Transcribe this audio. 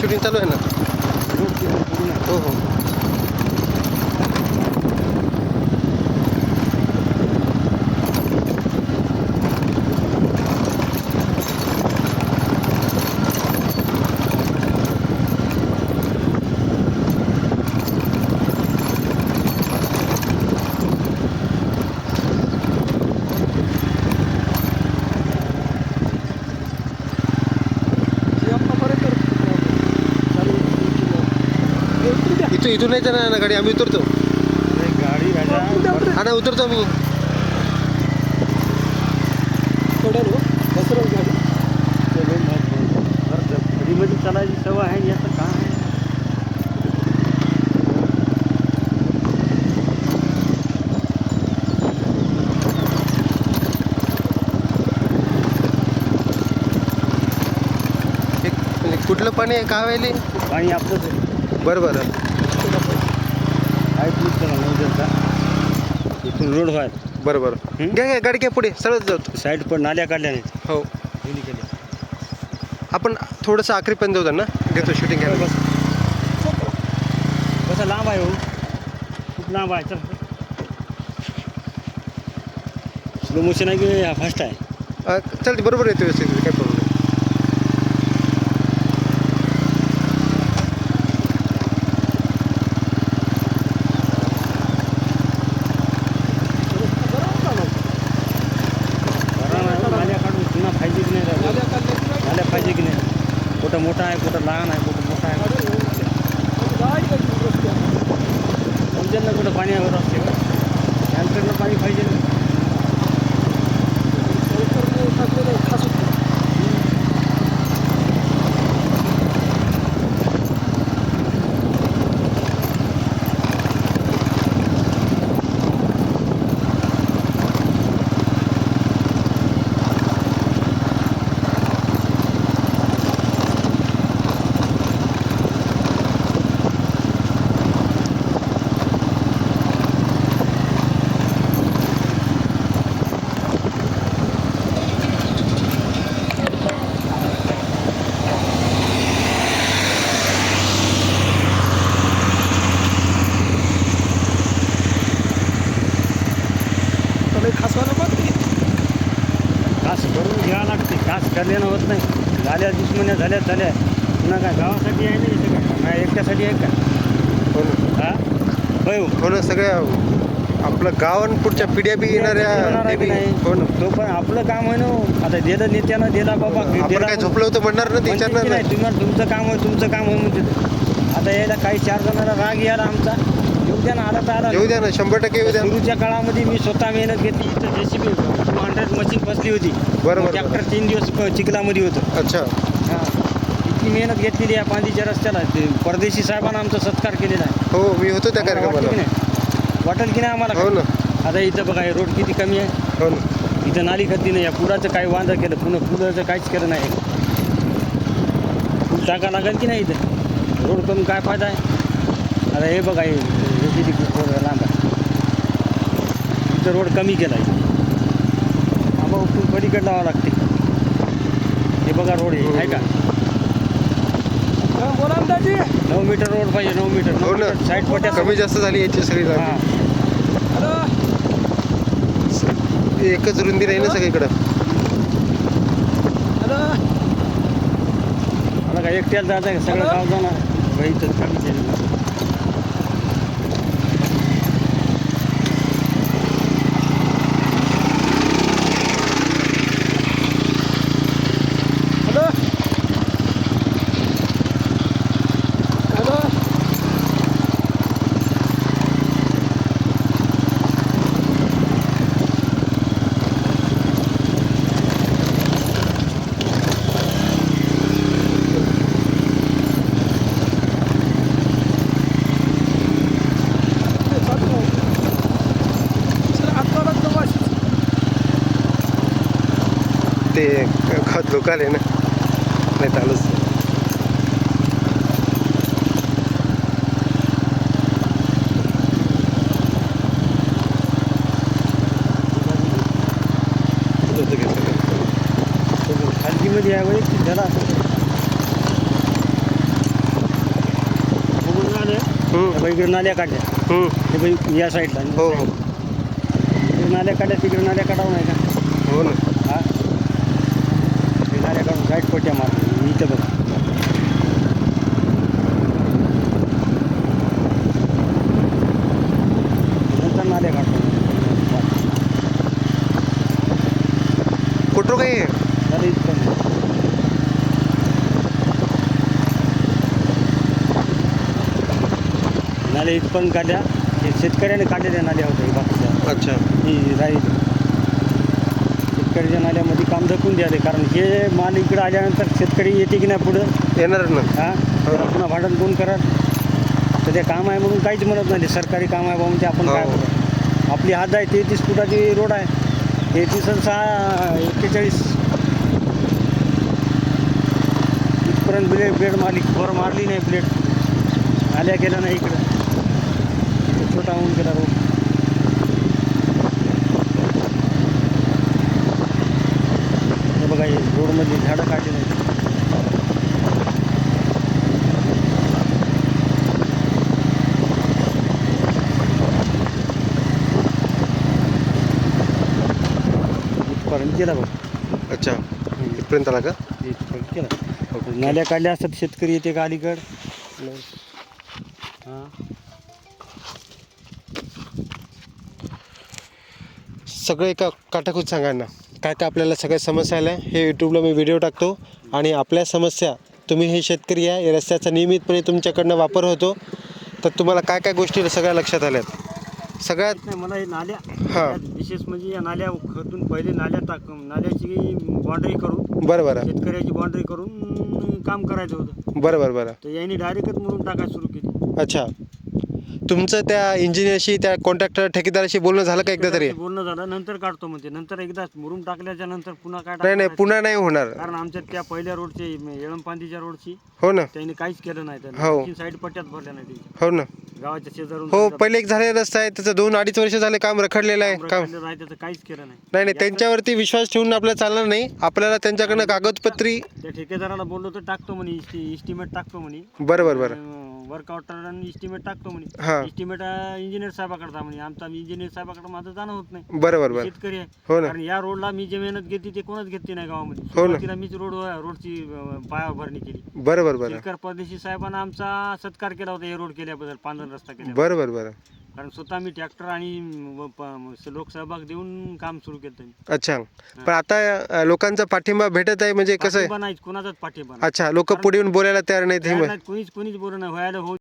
Shooting चालू आहे ना रोड तिथं पूर्ण आहे. हो हो इथून इथून नाही जाणार ना गाडी आम्ही उतरतो. गाडी राजा हा ना उतरतो मी गाडीमध्ये चालायची सवय आहे याचं आहे? एक म्हणजे कुठलं पाणी आहे? का व्हायले पाणी आपलंच आहे. बरं बरं काय प्लीज करा नवजातचा इथून रोड व्हायला बरं बरं? घ्या घ्या गाडी घ्या पुढे सरळ जाऊ. साईड पण नाल्या काढल्या नाहीत. हो. दोन्ही केल्या. आपण थोडंसं आखरीपर्यंत जाऊ ना घेतो शूटिंग घ्यायला बस. कसं लांब आहे हो. खूप लांब आहे चल. स्लो मोशन आहे की फास्ट आहे. अ, चालते बरोबर येतो व्यवस्थित. काय प्रॉब्लेम नाही बरं नाही हो, नाल्या काढून पुन्हा पाहिजे की नाही राव? नाल्या पाहिजे की नाही कुठं मोठा आहे कुठं लहान आहे कुठं मोठा आहे. समजेल कुठं पाणी होत असते. टँकरनं पाणी पाहिजे ना कास करून घ्यावं लागते कास करल्यानं होत नाही झाल्या दुश्मन्या झाल्या झाल्या. पुन्हा काय गावासाठी आहे ना इथं काय एकट्यासाठी आहे का? हो ना. हा? होय हो. हो ना सगळ्या आपलं गाव आणि पुढच्या पिढ्या बी येणाऱ्या होणार ते आहे की बी नाही? हो ना. तो पण आपलं काम आहे ना हो. आता दिलं नेत्यानं दिला बाबा आपण दिला काय झोपलं होतं म्हणणार ना ते म्हणते विचारणार की नाही नाही. तुम्हाला तुमचं काम आहे तुमचं काम आहे म्हणते ते. आता यायला काही चार जणांना राग यायला आमचा. येऊ द्या ना आला तर आला. येऊ द्या ना शंभर टक्के येऊ द्या. सुरूच्या काळामध्ये मी स्वतः मेहनत घेतली इथं जेसीबी टू हंड्रेड मशीन बसली होती. बरोबर. ट्रॅक्टर तीन दिवस चिखलामध्ये होतं. अच्छा. हा. इतकी मेहनत घेतलेली आहे पांदीच्या रस्त्याला. ते परदेशी साहेबांना आमचा सत्कार केलेला आहे. हो मी होतो त्या आम्हाला वाटलं की कार्यक्रमाला नाही? वाटेल की नाही आम्हाला? हो काय? ना. आता इथं बघा हे रोड किती कमी आहे. हो ना. इथं नाली खड्डी नाही या पुराचं काही वांदा केलं? पुन्हा पुराचं काहीच केलं नाही. पूल टाका लागेल की नाही इथं? रोड करून काय फायदा आहे? आता हे बघा हे हे किती लांब आहे. इथं रोड कमी केला आहे आंबा उपटून पलीकडे लावावं लागते. हे बघा रोड आहे आहे का? नऊ मीटर रोड पाहिजे नऊ मीटर. हो ना. साईड पट्ट्या कमी जास्त झाली याची सगळी हां. एकच रुंदी राहील ना सगळीकडं. मला काय एकट्याला जायचं आहे का? सगळं गाव जाणार. बाई इथं कमी केलेलं आहे. ते खत लोक आले ना नाही चालूच. झाला इकडे नाल्या काढल्या. बाई या साईडला हो हो. नाल्या काढल्या तिकडे नाल्या काढावं नाही का? हो ना. हा. साईड पट्ट्या मारल्या इथं बघा. नंतर नाल्या काढतो. कुठं आहे? झालं इथं नाल्या इथपर्यंत काढल्या हे शेतकऱ्याने काढलेल्या नाल्या होत्या बाकीच्या अच्छा. ही राहील. शेतकऱ्याच्या नाल्यामध्ये काम धकून द्याले कारण हे माल इकडे आल्यानंतर शेतकरी येते की नाही पुढं? येणार ना. हा? त्याला पुन्हा भाडण कोण करत तर ते काम आहे म्हणून काहीच म्हणत नाही. सरकारी काम आहे म्हणून ते आपण काय हो. करू? आपली हात आहे तेहतीस फुटाची रोड आहे. तेहतीस आणि सहा एक्केचाळीस. इथपर्यंत ब्लेड ब्लेड मारली. वर मारली नाही ब्लेड. आल्या गेला नाही इकडं. छोटा होऊन गेला रोड हे बघा रोडमध्ये झाडं काढली नाही इथपर्यंत गेला बघ. अच्छा. इथपर्यंत आला का? इथपर्यंत गेला नाल्या काढल्या असतात शेतकरी येते का अलीकड हां. सगळं एका काटाकूट सांगा ना. काय काय आपल्याला सगळ्या समस्या आल्या हे यूट्यूबला मी व्हिडिओ टाकतो. आणि आपल्या समस्या तुम्ही हे शेतकरी आहे या रस्त्याचा नियमितपणे तुमच्याकडनं वापर होतो. तर तुम्हाला काय काय गोष्टी सगळ्या लक्षात आल्यात? सगळ्यात नाही मला हे नाल्या हा. विशेष म्हणजे या नाल्या खतून पहिले नाल्या टाक नाल्याची बाउंड्री करून बरं बरं. शेतकऱ्याची बाउंड्री करून काम करायचं होतं. बरं बरं बरं. तर यांनी डायरेक्टच म्हणून टाकायला सुरू केली. अच्छा. तुमचं त्या इंजिनियरशी त्या कॉन्ट्रॅक्टर ठेकेदाराशी बोलणं झालं का एकदा तरी? बोलणं झालं नंतर काढतो म्हणते. नंतर एकदा मुरुम टाकल्याच्या नंतर पुन्हा काय नाही नाही टाकायचं? पुन्हा नाही होणार. कारण आमच्या त्या पहिल्या रोडची येळंपांतीच्या रोडची हो ना. त्यांनी काहीच केलं नाही हो. त्यांनी साईड पट्ट्यात भरल्या नाही त्यांच्या हो ना. गावाच्या शेजारून हो पहिले एक झालेला रस्ता आहे त्याचं दोन अडीच वर्ष झाले काम रखडलेलं आहे काम रखडलेलं आहे त्याचं काहीच केलं नाही. नाही नाही त्यांच्यावरती विश्वास ठेवून आपल्याला चालणार नाही. आपल्याला त्यांच्याकडनं कागदपत्री त्या ठेकेदाराला बोललो तर टाकतो म्हणे इस्टिमेट टाकतो म्हणे. बरं बरं बरं. वर्क ऑर्डर इस्टिमेट टाकतो हा. म्हणे इस्टिमेट इंजिनियर साहेबाकडे जा म्हणे. आमचा इंजिनियर साहेबाकडे माझं जाणं होत नाही. बरं बरं बरं शेतकरी आहे. हो ना. कारण या रोडला मी जे मेहनत घेतली ते कोणच घेतली नाही गावामध्ये. हो ना. सुरुवातीला मीच रोड रोडची अं, पायाभरणी केली. बरं बरं परदेशी साहेबांना आमचा सत्कार केला होता हे रोड केल्याबद्दल पांढरा रस्ता केल्या बरं बरं बरं कारण स्वतः मी ट्रॅक्टर आणि लोकसहभाग देऊन काम सुरू केलं अच्छा. पण आता लोकांचा पाठिंबा भेटत आहे म्हणजे कसं आहे? कोणाचाच पाठिंबा. अच्छा लोक पुढे येऊन बोलायला तयार नाहीत, कोणीच कोणीच बोलणं व्हायला हो